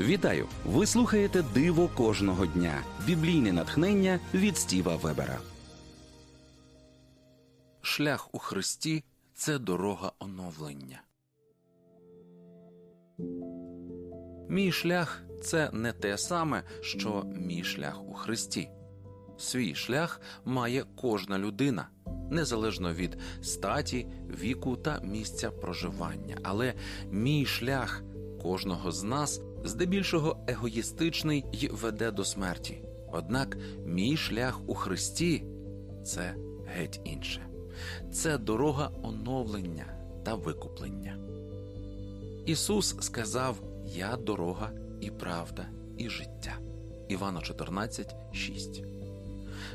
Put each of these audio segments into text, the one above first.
Вітаю! Ви слухаєте Диво кожного дня. Біблійне натхнення від Стіва Вебера. Шлях у Христі це дорога оновлення. Мій шлях це не те саме, що мій шлях у Христі. Свій шлях має кожна людина, незалежно від статі, віку та місця проживання. Але мій шлях кожного з нас здебільшого егоїстичний і веде до смерті. Однак мій шлях у Христі це геть інше. Це дорога оновлення та викуплення. Ісус сказав: Я дорога і правда, і життя. Івана 14, 6.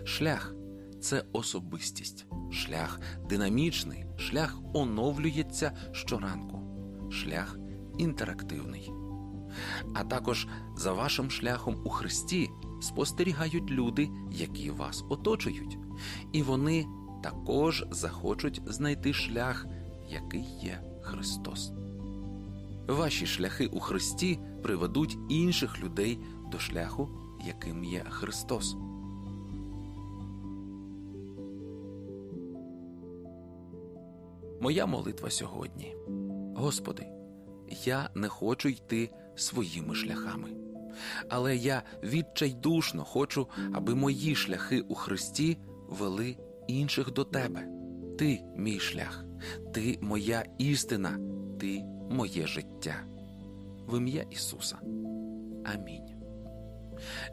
Шлях це особистість, шлях динамічний, шлях оновлюється щоранку, шлях інтерактивний. А також за вашим шляхом у Христі спостерігають люди, які вас оточують, і вони також захочуть знайти шлях, який є Христос. Ваші шляхи у Христі приведуть інших людей до шляху, яким є Христос. Моя молитва сьогодні. Господи, я не хочу йти своїми шляхами, але я відчайдушно хочу, аби мої шляхи у Христі вели інших до Тебе. Ти мій шлях, ти моя істина, ти моє життя. В ім'я Ісуса. Амінь.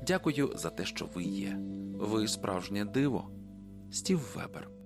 Дякую за те, що ви є. Ви справжнє диво. Стів Вебер.